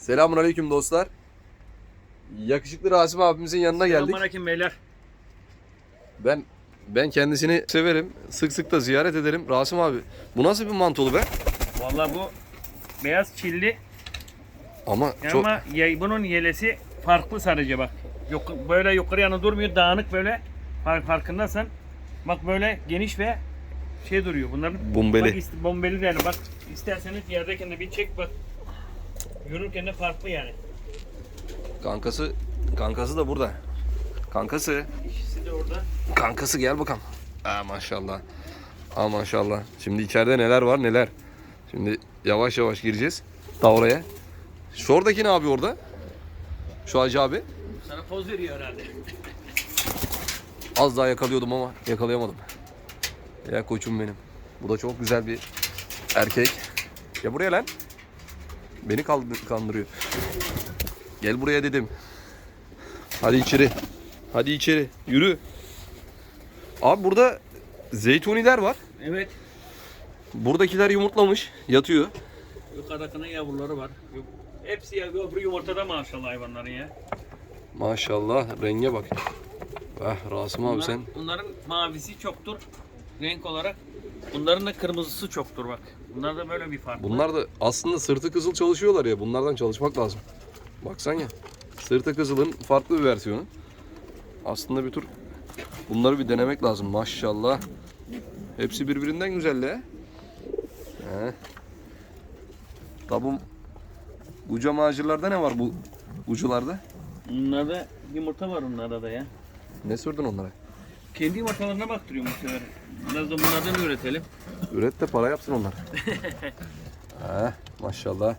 Selamun aleyküm dostlar. Yakışıklı Rasim abimizin yanına geldik. Selamünaleyküm beyler. Ben ben kendisini severim. Sık sık da ziyaret ederim. Rasim abi bu nasıl bir mantolu be? Vallahi bu beyaz çilli Ama çok ama ye- bunun yelesi farklı sadece bak. Yok, böyle yukarı yana durmuyor dağınık böyle Fark, farkındaysan. Bak böyle geniş ve şey duruyor. Bunların Bombeli. Bak, ist- bombeli yani bak isterseniz yerdeyken de bir çek bak. Yürürken de farklı yani. kankası kankası da burada. Kankası. İkisi de orada. Kankası gel bakalım. Aa maşallah. Aa maşallah. Şimdi içeride neler var neler. Şimdi yavaş yavaş gireceğiz. Ta oraya. Şu oradaki ne abi orada? Şu Hacı abi. Sana poz veriyor herhalde. Az daha yakalıyordum ama yakalayamadım. Ya koçum benim. Bu da çok güzel bir erkek. Ya buraya lan. Beni kandırıyor. Gel buraya dedim. Hadi içeri. Hadi içeri. Yürü. Abi burada zeytuniler var. Evet. Buradakiler yumurtlamış. Yatıyor. Yukarıdakinin yavruları var. Hepsi ya, öbürü yumurtada maşallah hayvanların ya. Maşallah renge bak. Ah Rasım abi sen. Bunların mavisi çoktur renk olarak. Bunların da kırmızısı çoktur bak. Bunlar da böyle bir fark. Bunlar da aslında sırtı kızıl çalışıyorlar ya. Bunlardan çalışmak lazım. Baksan ya. Sırtı kızılın farklı bir versiyonu. Aslında bir tur bunları bir denemek lazım. Maşallah. Hepsi birbirinden güzel ya. He. Tabi bu uca macirlarda ne var bu ucularda? Bunlarda yumurta var onlarda da ya. Ne sürdün onlara? Kendi yumurtalarına baktırıyorum bu sefer. Biraz da bunlardan üretelim. Üret de para yapsın onlar. He, maşallah.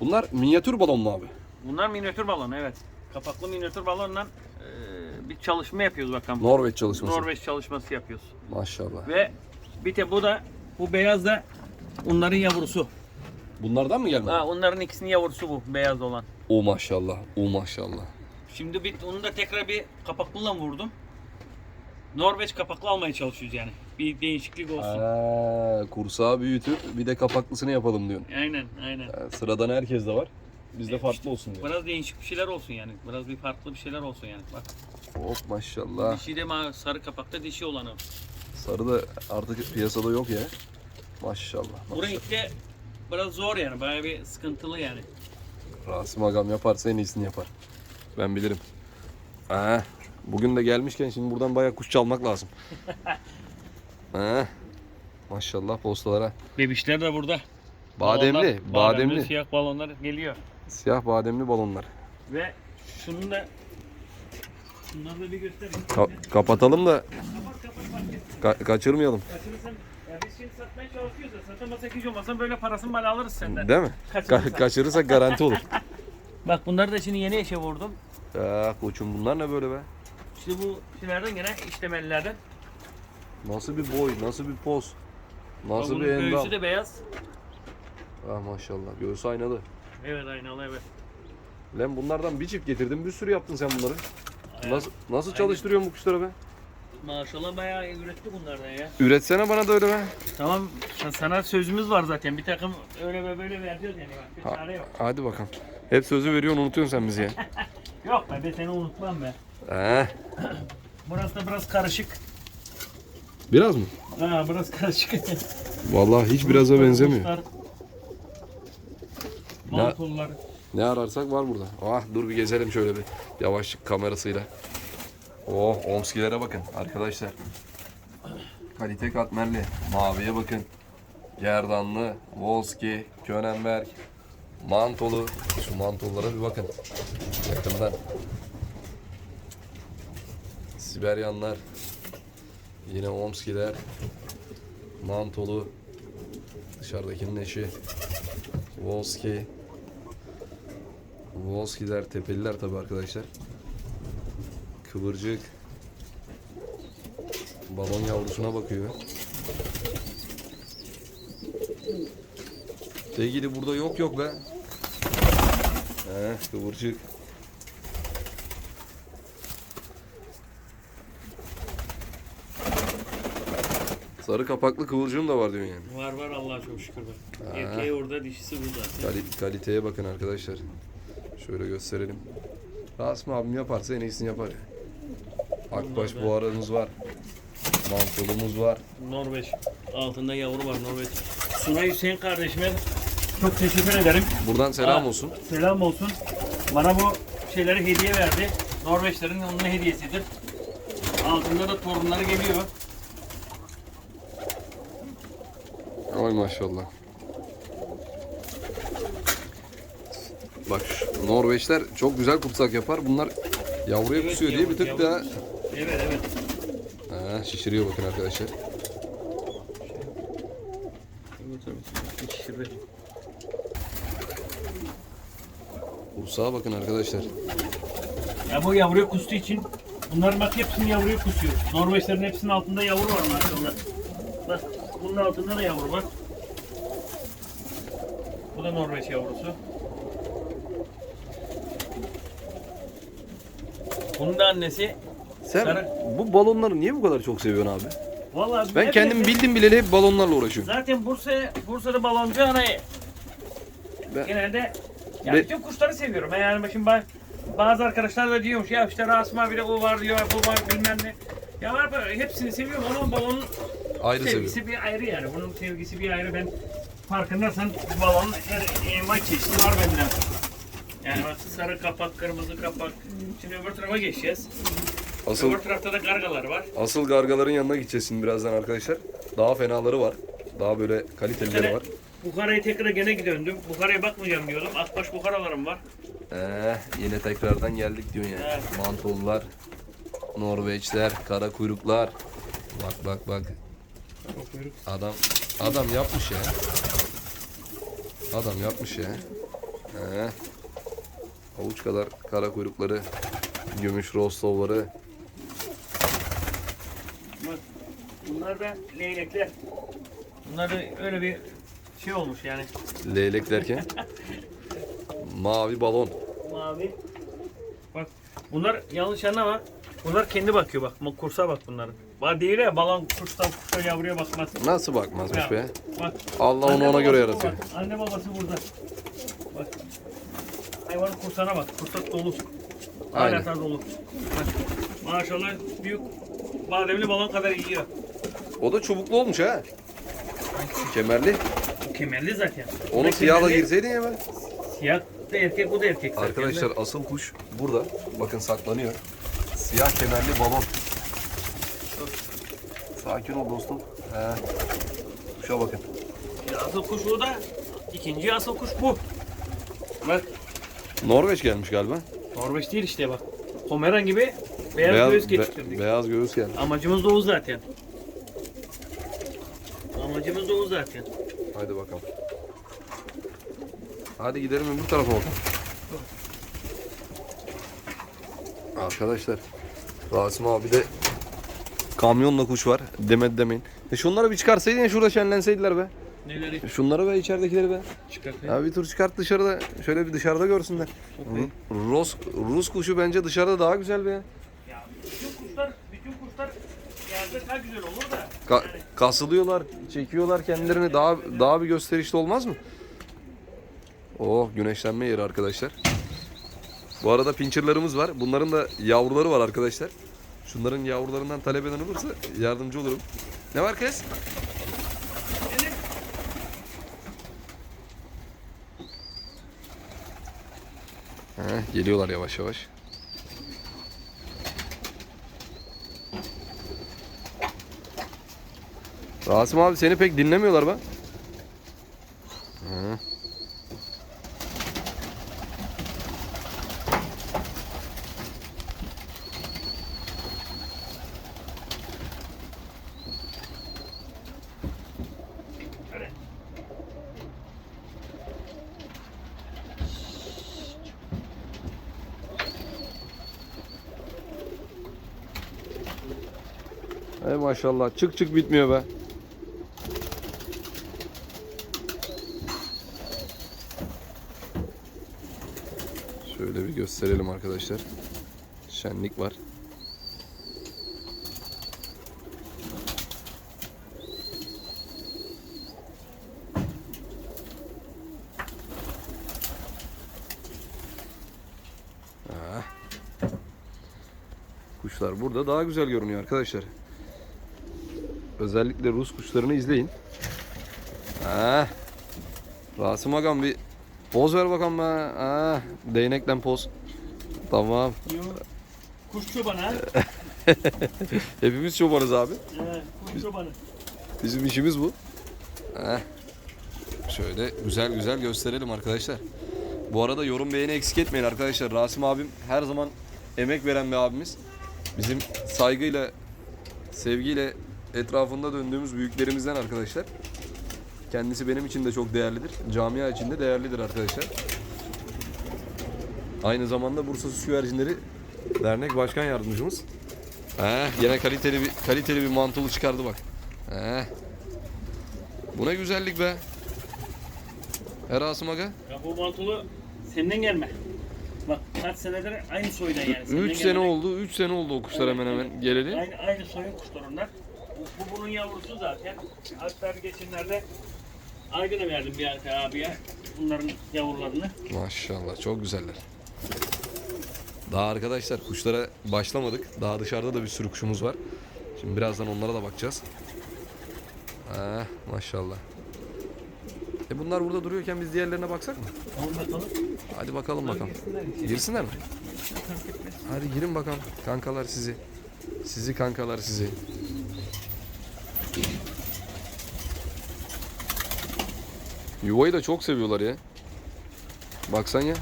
Bunlar minyatür balon mu abi? Bunlar minyatür balon evet. Kapaklı minyatür balonla e, bir çalışma yapıyoruz bakalım. Norveç çalışması. Norveç çalışması yapıyoruz. Maşallah. Ve bir de bu da bu beyaz da onların yavrusu. Bunlardan mı gelme? Ha, onların ikisinin yavrusu bu beyaz olan. O maşallah. O maşallah. Şimdi bir, onu da tekrar bir kapaklıla vurdum. Norveç kapaklı almaya çalışıyoruz yani. Bir değişiklik olsun. Aa, kursağı büyütüp bir de kapaklısını yapalım diyorsun. Aynen aynen. Ha, sıradan herkes de var. Bizde farklı olsun diyor. Biraz değişik bir şeyler olsun yani. Biraz bir farklı bir şeyler olsun yani. Bak Hop maşallah. dişi de ma- sarı kapakta dişi olanı. Sarı da artık piyasada yok ya. Maşallah. Bu maşallah. renkte biraz zor yani. Bayağı bir sıkıntılı yani. Rasim Agam yaparsa en iyisini yapar. Ben bilirim. Ha, bugün de gelmişken şimdi buradan bayağı kuş çalmak lazım. ha, maşallah postalara. Bebişler de burada. Bademli, Balonlar- bademli. Siyah balonlar geliyor. Siyah bademli balonlar. Ve şunun da Şunları da bir göstereyim. Ka- kapatalım da Kapat kapat bak. ka- kaçırmayalım. Kaçırırsan ya biz şimdi satmaya çalışıyoruz da satamazsak hiç böyle parasını bana alırız senden. Değil mi? Ka- Kaçırırsan. kaçırırsak garanti olur. Bak bunları da şimdi yeni eşe vurdum. Ya koçum bunlar ne böyle be? İşte bu şeylerden gene işlemelilerden. Nasıl bir boy, nasıl bir poz, nasıl bir endam. göğsü de beyaz. Ah maşallah göğsü aynalı. Evet aynalı evet. Lan bunlardan bir çift getirdim bir sürü yaptın sen bunları. Aynen. Nasıl, nasıl Aynen. çalıştırıyorsun bu kuşları be? Maşallah bayağı üretti bunlardan ya. Üretsene bana da öyle be. Tamam sa- sana sözümüz var zaten. Bir takım öyle ve böyle vereceğiz yani bak. Ha- yok. hadi bakalım. Hep sözü veriyorsun unutuyorsun sen bizi ya. Yok be ben seni unutmam be. Eh, Burası da biraz karışık. biraz mı? Ha biraz karışık. Vallahi hiç biraza benzemiyor. Kuşlar, Ne- Mantollar. Ne ararsak var burada. Ah dur bir gezelim şöyle bir yavaşlık kamerasıyla. Oh omskilere bakın arkadaşlar. Kalite katmerli. Maviye bakın. Gerdanlı, Volski, Könenberg, mantolu. Şu mantollara bir bakın. Yakından. Siberyanlar. Yine Omskiler. Mantolu. Dışarıdakinin eşi. Volski. Volskiler, tepeliler tabi arkadaşlar. Kıvırcık. Balon yavrusuna bakıyor. Sevgili burada yok yok be. He, kıvırcık. Sarı kapaklı kıvılcım da var diyorsun yani. Var var Allah'a çok şükür bak. Ha. Erkeği orada dişisi burada. Kali- kaliteye bakın arkadaşlar. Şöyle gösterelim. Rasim abim yaparsa en iyisini yapar ya. Akbaş da- buharımız var. Mantolumuz var. Norveç. Altında yavru var Norveç. Sunay Hüseyin kardeşime çok teşekkür ederim. Buradan selam Aa, olsun. Selam olsun. Bana bu şeyleri hediye verdi. Norveçlerin onun hediyesidir. Altında da torunları geliyor. Ay maşallah. Bak şu Norveçler çok güzel kurtsak yapar. Bunlar yavruya Evet, kusuyor diye bir yavru- tık yavru daha Evet evet. ha, şişiriyor bakın arkadaşlar. Kursağa bakın arkadaşlar. Ya bu yavruya kustuğu için bunların bak hepsini yavruya kusuyor. Norveçlerin hepsinin altında yavru var maşallah. Bak bunun altında da yavru var. Bu da Norveç yavrusu. Bunun da annesi. Sen Sarı. bu balonları niye bu kadar çok seviyorsun abi? Vallahi Ben hep- kendim bildim bileli hep balonlarla uğraşıyorum. Zaten Bursa Bursa'da baloncu ana Ben- genelde ya Ben- bütün kuşları seviyorum. Ben Yani şimdi ben bazı arkadaşlar da diyormuş ya işte Rasim abi de o var diyor, bu var bilmem ne. Ya var hepsini seviyorum ama balonun Ayrı sevgisi seviyorum. bir ayrı yani. Bunun sevgisi bir ayrı. Ben farkındaysan balonun her envai çeşidi var bende. Yani bak sarı kapak, kırmızı kapak. Şimdi öbür tarafa geçeceğiz. Asıl Öbür tarafta da gargalar var. asıl gargaların yanına gideceğiz şimdi birazdan arkadaşlar. Daha fenaları var. Daha böyle kalitelileri var. Bukhara'ya tekrar gene döndüm. Bukhara'ya bakmayacağım diyordum. Akbaş Bukharalarım var. Ee, yine tekrardan geldik diyorsun yani. Evet. Mantollar, Norveçler, kara kuyruklar. Bak bak bak. Adam adam yapmış ya. Adam yapmış ya. Ee, avuç kadar kara kuyrukları, gümüş rostovları. Bunlar da leylekler. Bunlar da öyle bir şey olmuş yani. Leylek derken mavi balon. Mavi. Bak bunlar yanlış anlama. Bunlar kendi bakıyor bak. Kursa bak bunların. Değil ya balon kuştan kuşa yavruya bakmaz. Nasıl bakmazmış Ya, be? Bak. Allah onu Anne ona göre babası yaratıyor. bak, Anne babası burada. Bak. Hayvanın kursana bak. Kursak dolu. Aynen. Hala dolu. Bak. Maşallah büyük bademli balon kadar yiyor. O da çubuklu olmuş ha. Kemerli. Bu kemerli zaten. Bu Onu siyahla kemerli. girseydin ya ben. Siyah da erkek bu da erkek zaten. Arkadaşlar asıl kuş burada. Bakın saklanıyor. Siyah kemerli balon. Sakin ol dostum. He. Kuşa bakın. Asıl kuş o da. İkinci asıl kuş bu. Bak Norveç gelmiş galiba. Norveç değil işte bak. Pomeran gibi beyaz, göğüs be- beyaz göğüs geldi. Amacımız da o zaten. Amacımız da o zaten. Haydi bakalım. Hadi gidelim öbür tarafa bakalım. Arkadaşlar Rasim abi de kamyonla kuş var. Demedi demeyin. E şunları bir çıkarsaydın ya şurada şenlenseydiler be. Neleri Şunları ve içeridekileri be. çıkartıyor? Ya bir tur çıkart dışarıda. Şöyle bir dışarıda görsünler. Okey. Rus, Rus kuşu bence dışarıda daha güzel be. Ya bütün kuşlar, bütün kuşlar yerde daha güzel olur da. Ka- yani kasılıyorlar, çekiyorlar kendilerini daha daha bir gösterişli olmaz mı? Oh güneşlenme yeri arkadaşlar. Bu arada pincherlarımız var. Bunların da yavruları var arkadaşlar. Şunların yavrularından talep eden olursa yardımcı olurum. Ne var kız? Heh, geliyorlar yavaş yavaş. Rasim abi seni pek dinlemiyorlar be. E maşallah çık çık bitmiyor be. Şöyle bir gösterelim arkadaşlar. Şenlik var. Ah. Kuşlar burada daha güzel görünüyor arkadaşlar. Özellikle Rus kuşlarını izleyin. Ha. Rasim Agam bir poz ver bakalım be. Ha. Değnekten poz. Tamam. Kuş çobanı ha. Hepimiz çobanız abi. Evet, kuş çobanı. Bizim işimiz bu. Heh. Şöyle güzel güzel gösterelim arkadaşlar. Bu arada yorum beğeni eksik etmeyin arkadaşlar. Rasim abim her zaman emek veren bir abimiz. Bizim saygıyla, sevgiyle etrafında döndüğümüz büyüklerimizden arkadaşlar. Kendisi benim için de çok değerlidir. Camia için de değerlidir arkadaşlar. Aynı zamanda Bursa Süs Güvercinleri Dernek Başkan Yardımcımız. Heh, yine kaliteli bir kaliteli bir mantolu çıkardı bak. Heh. Bu ne güzellik be. Erasım Aga. Ya bu mantolu senden gelme. Bak kaç senedir aynı soydan yani. Senden 3 sene gelme. oldu. 3 sene oldu o kuşlar hemen hemen geleli. Aynı, aynı soyun kuşlar onlar. Bunun yavrusu zaten. Hatta geçenlerde Aydın'a verdim bir arka abiye bunların yavrularını. Maşallah çok güzeller. Daha arkadaşlar kuşlara başlamadık. Daha dışarıda da bir sürü kuşumuz var. Şimdi birazdan onlara da bakacağız. Ha, maşallah. E bunlar burada duruyorken biz diğerlerine baksak mı? Bakalım. Hadi bakalım bakalım. Girsinler mi? Hadi girin bakalım. Kankalar sizi. Sizi kankalar sizi. Yuvayı da çok seviyorlar ya. Baksan ya.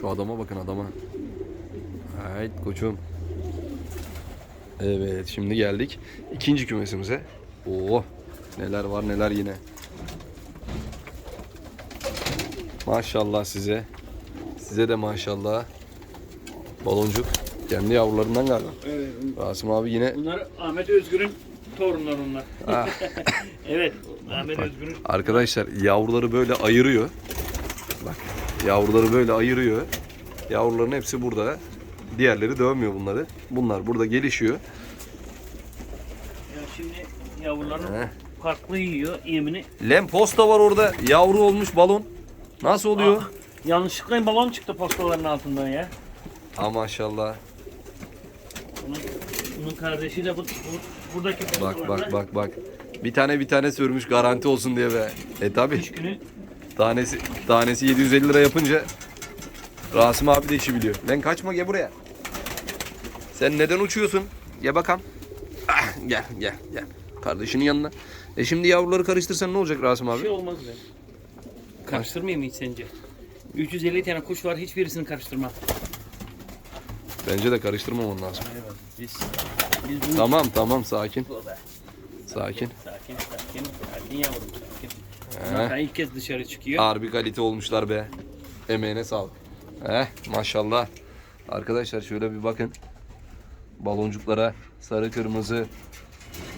Şu adama bakın adama. Hayt koçum. Evet şimdi geldik ikinci kümesimize. Oo neler var neler yine. Maşallah size. Size de maşallah. Baloncuk kendi yavrularından galiba. Evet. Rasim abi yine Bunlar Ahmet Özgür'ün torunları onlar. Ah. evet. Ahmet Özgür'ün arkadaşlar yavruları böyle ayırıyor. Bak yavruları böyle ayırıyor. Yavruların hepsi burada. Diğerleri dövmüyor bunları. Bunlar burada gelişiyor. ya şimdi yavrularını Heh. farklı yiyor yemini. Lemposta var orada. Yavru olmuş balon. Nasıl oluyor? Ah, yanlışlıkla balon çıktı postaların altından ya. Ha maşallah. Bunun, bunun kardeşi de bu, bu buradaki Bak bak bak bak. Bir tane bir tane sürmüş garanti olsun diye be. E tabi. Üç günü Tanesi tanesi 750 lira yapınca Rasim abi de işi biliyor. Lan kaçma gel buraya. Sen neden uçuyorsun? Gel bakalım. Ah, gel gel gel. Kardeşinin yanına. E şimdi yavruları karıştırsan ne olacak Rasim bir abi? şey olmaz be. Karıştırmayayım mı hiç sence? 350 tane kuş var hiçbirisini karıştırma. Bence de karıştırmaman lazım. Evet. Biz, biz bunu... Tamam tamam sakin. Sakin. Sakin, sakin, sakin yavrum, sakin. He. Zaten ilk kez dışarı çıkıyor. Harbi kalite olmuşlar be. Emeğine sağlık. Heh maşallah. Arkadaşlar şöyle bir bakın. Baloncuklara sarı kırmızı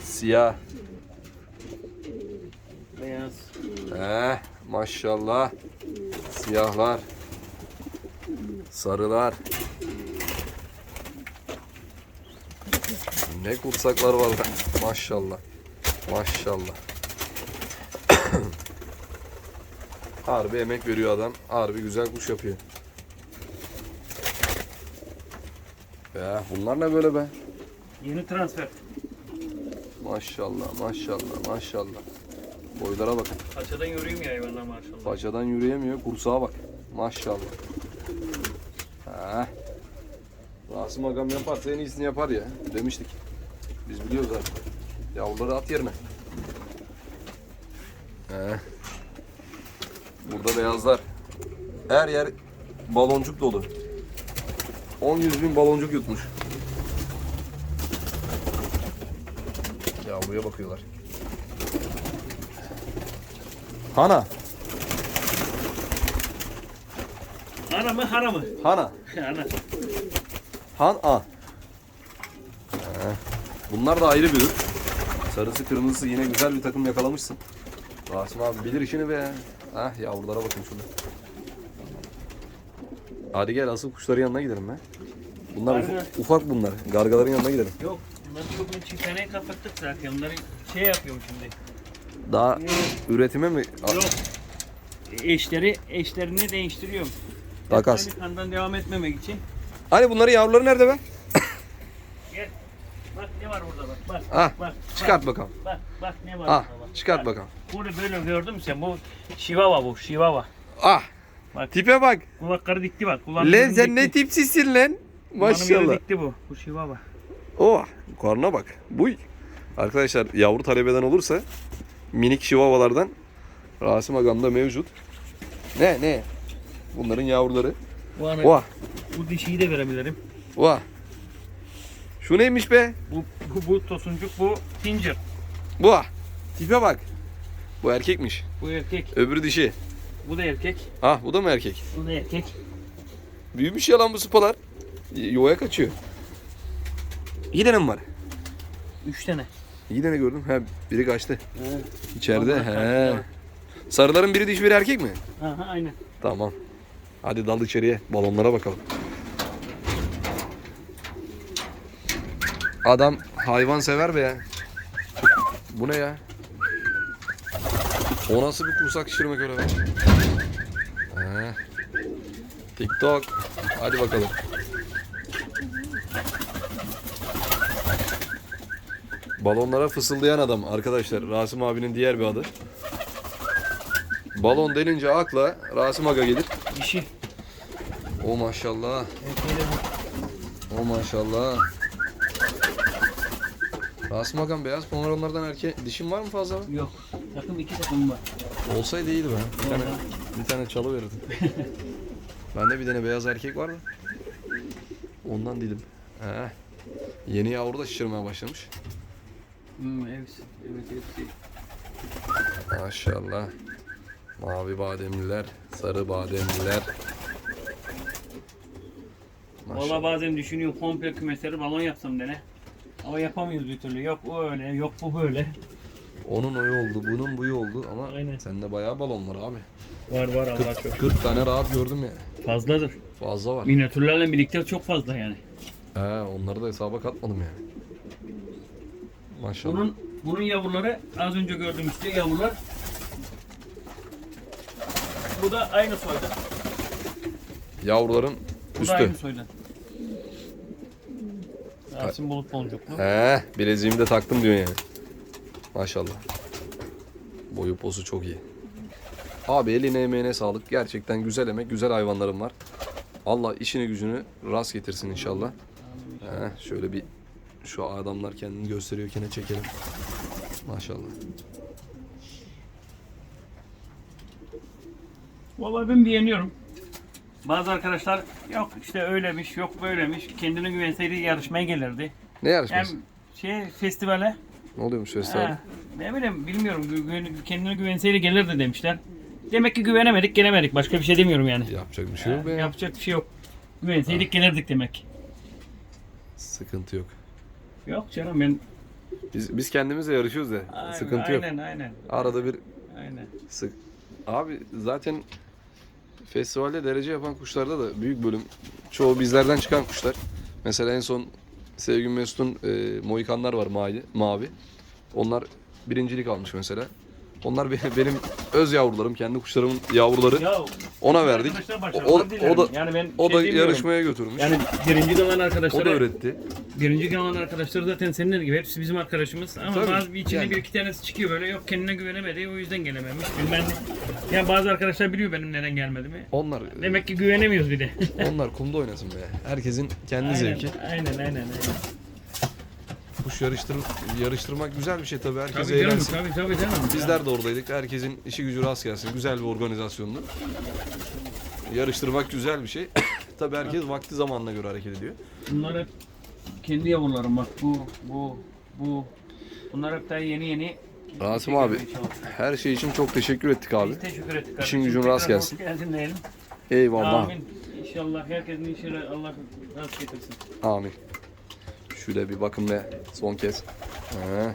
siyah. Beyaz. Heh maşallah. Siyahlar. Sarılar. Ne kursaklar var be. Maşallah. Maşallah. Harbi emek veriyor adam. Harbi güzel kuş yapıyor. Ya bunlar ne böyle be? Yeni transfer. Maşallah maşallah maşallah. Boylara bakın. Paçadan yürüyeyim ya hayvanlar maşallah. Paçadan yürüyemiyor. Kursağa bak. Maşallah. Ha. Rasim Agam yaparsa en iyisini yapar ya. Demiştik. Biz biliyoruz zaten. Yavruları at yerine. He. Burada beyazlar. Her yer baloncuk dolu. 10-100 bin baloncuk yutmuş. Yavruya bakıyorlar. Hana. Ana mı hara mı? Hana. Ana. Han A. Bunlar da ayrı bir ür. Sarısı kırmızısı yine güzel bir takım yakalamışsın. Rasim abi bilir işini be. Hah yavrulara bakın şurada. Hadi gel asıl kuşların yanına gidelim be. Bunlar Hadi. ufak, ufak bunlar. Gargaların yanına gidelim. Yok. Bunları çok çift taneyi kapattık zaten. Onları şey yapıyorum şimdi. Daha üretime mi? Yok. Eşleri, eşlerini değiştiriyorum. Takas. Kandan devam etmemek için. Hani bunların yavruları nerede be? Bak var burada bak. Bak. Ah, bak. Çıkart bakalım. Bak bak ne var Ah, burada bak. çıkart Bak. bakalım. Bunu böyle gördün mü sen? Bu şivava bu şivava. Ah. Bak. Tipe bak. Kulakları dikti bak. Kulağını Lan sen dikti. ne tipsizsin lan? Maşallah. dikti bu. Bu şivava. Oh, karnına bak. Buy. Arkadaşlar yavru talep eden olursa minik şivavalardan Rasim Agam'da mevcut. Ne ne? Bunların yavruları. Bu, ana, bu dişiyi de verebilirim. vah. Şu neymiş be? Bu, bu, bu tosuncuk bu pincir. Vah. Tipe bak. Bu erkekmiş. Bu erkek. Öbürü dişi. Bu da erkek. Ah bu da mı erkek? Bu da erkek. Büyümüş ya lan bu sıpalar. Yuvaya kaçıyor. İki tane mi var? Üç tane. İki tane gördüm. He, biri kaçtı. Evet. İçeride. Vallahi He. kaçtı. Sarıların biri dişi biri erkek mi? Aha aynen. Tamam. Hadi dal içeriye. Balonlara bakalım. Adam hayvan sever be ya. Bu ne ya? O nasıl bir kursak şişirmek öyle be? TikTok. Hadi bakalım. Balonlara fısıldayan adam arkadaşlar. Rasim abinin diğer bir adı. Balon denince akla Rasim Aga gelir. Dişi. O maşallah. O maşallah. Rasim Agam beyaz pomeranlardan erke dişin var mı fazla? Yok. Takım iki takım var. Olsaydı iyiydi be. Bir tane, bir tane çalı verirdim. Bende bir tane beyaz erkek vardı. Ondan değilim. He. Yeni yavru da şişirmeye başlamış. Hmm, evet. Evet hepsi. Maşallah. Mavi bademliler, sarı bademliler. Valla bazen düşünüyorum komple kümesleri balon yapsam dene. Ama yapamıyoruz bir türlü. Yok o öyle, yok bu böyle. Onun oyu oldu, bunun buyu oldu ama Aynen. sende bayağı balon var abi. Var var Allah çok. 40 tane rahat gördüm ya. Fazladır. Fazla var. Minyatürlerle birlikte çok fazla yani. He, onları da hesaba katmadım yani. Maşallah. Bunun bunun yavruları az önce gördüğüm işte yavrular. Bu da aynı soydan. Yavruların Bu da aynı üstü. soydan. Rasim Bulut boncuklu. He, bileziğimi de taktım diyor yani. Maşallah. Boyu posu çok iyi. Abi eline emeğine sağlık. Gerçekten güzel emek, güzel hayvanlarım var. Allah işini gücünü rast getirsin inşallah. He, şöyle bir şu adamlar kendini gösteriyorken çekelim. Maşallah. Vallahi ben beğeniyorum. Bazı arkadaşlar yok işte öylemiş, yok böylemiş. Kendine güvenseydi yarışmaya gelirdi. Ne Hem yarışması? şey festivale Ne oluyormuş festival? ha, ne bileyim bilmiyorum gü- kendine güvenseydi gelirdi demişler. Demek ki güvenemedik gelemedik. Başka bir şey demiyorum yani. Yapacak bir şey yok be ya. Yapacak bir şey yok. Güvenseydik gelirdik demek. Sıkıntı yok. Yok canım ben Biz, biz kendimizle yarışıyoruz da. aynen, Sıkıntı yok. aynen, aynen. Arada bir Aynen. Sık. Abi zaten festivalde derece yapan kuşlarda da büyük bölüm çoğu bizlerden çıkan kuşlar. Mesela en son Sevgin Mesut'un e, Mohikanlar var mavi, mavi. Onlar birincilik almış mesela. Onlar be- benim öz yavrularım, kendi kuşlarımın yavruları. Ya Ona verdik. arkadaşlar O, başarılar o, dilerim. o da yani ben o şey da demiyorum. yarışmaya götürmüş. Yani birinci kalan o da arkadaşlara öğretti. Birinci kalan arkadaşlar zaten seninler gibi hepsi bizim arkadaşımız ama Tabii, bazı bir içinde yani. bir iki tanesi çıkıyor böyle yok kendine güvenemedi o yüzden gelememiş bilmem ne. Yani bazı arkadaşlar biliyor benim neden gelmediğimi. Onlar Demek ki güvenemiyoruz bir de. onlar kumda oynasın be. Herkesin kendi zevki. aynen aynen aynen. Kuş yarıştır herkes güzel bir şey tabii. Herkes Tabii canım eğlensin. tabii tabii canım. Bizler de oradaydık. Herkesin işi gücü rast gelsin. Güzel bir organizasyondu. Yarıştırmak güzel bir şey. Tabii herkes vakti zamanına göre hareket ediyor. Bunlar hep kendi yavrularım bak bu bu bu. Bunlar hep daha yeni yeni. Rasim abi her şey için çok teşekkür ettik abi. Biz teşekkür ettik. İşin gücün rast gelsin. Hoş geldin diyelim. Eyvallah. Amin. İnşallah herkesin işini Allah rast getirsin. Amin. Şöyle bir bakın be son kez. He.